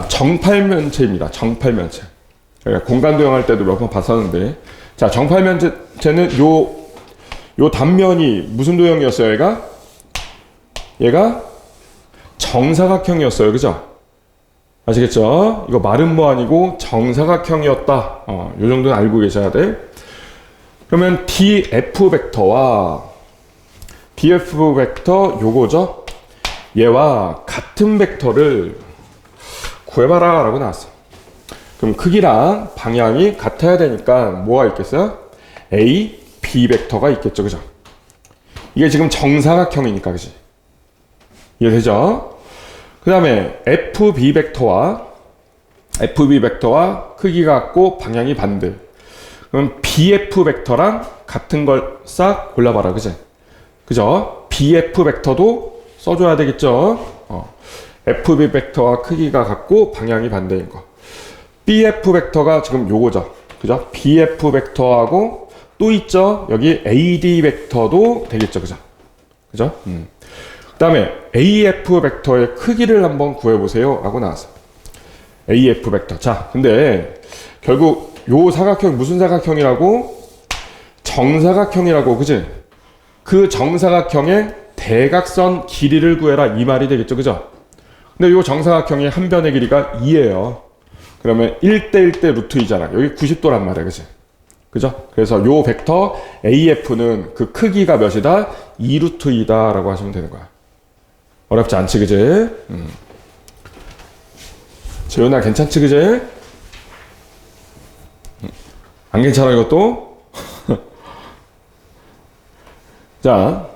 자, 정팔면체입니다. 정팔면체. 예, 공간 도형할 때도 몇 번 봤었는데. 자, 정팔면체는 요, 요 단면이 무슨 도형이었어요, 얘가? 얘가 정사각형이었어요. 그죠? 아시겠죠? 이거 마름모 아니고 정사각형이었다. 어, 요 정도는 알고 계셔야 돼. 그러면 df 벡터와 df 벡터 요거죠? 얘와 같은 벡터를 구해봐라 라고 나왔어. 그럼 크기랑 방향이 같아야 되니까 뭐가 있겠어요? A, B 벡터가 있겠죠. 그죠? 이게 지금 정사각형이니까, 그지? 이해되죠? 그 다음에 FB 벡터와 FB 벡터와 크기가 같고 방향이 반대. 그럼 BF 벡터랑 같은 걸 싹 골라봐라. 그지? 그죠? BF 벡터도 써줘야 되겠죠? 어. FB 벡터와 크기가 같고 방향이 반대인 거. BF 벡터가 지금 요거죠. 그죠? BF 벡터하고 또 있죠. 여기 AD 벡터도 되겠죠. 그죠? 그죠? 음. 그 다음에 AF 벡터의 크기를 한번 구해 보세요. 라고 나왔어요. AF 벡터. 자, 근데 결국 요 사각형 무슨 사각형이라고? 정사각형이라고, 그지? 그 정사각형의 대각선 길이를 구해라. 이 말이 되겠죠. 그죠? 근데 요 정사각형의 한 변의 길이가 2예요. 그러면 1대 1 대 루트 2잖아. 여기 90도란 말이야. 그지? 그죠? 그래서 요 벡터 AF는 그 크기가 몇이다? 2루트 2다. 라고 하시면 되는 거야. 어렵지 않지, 그지? 음. 재훈아, 괜찮지, 그지? 음. 안 괜찮아, 이것도? 자,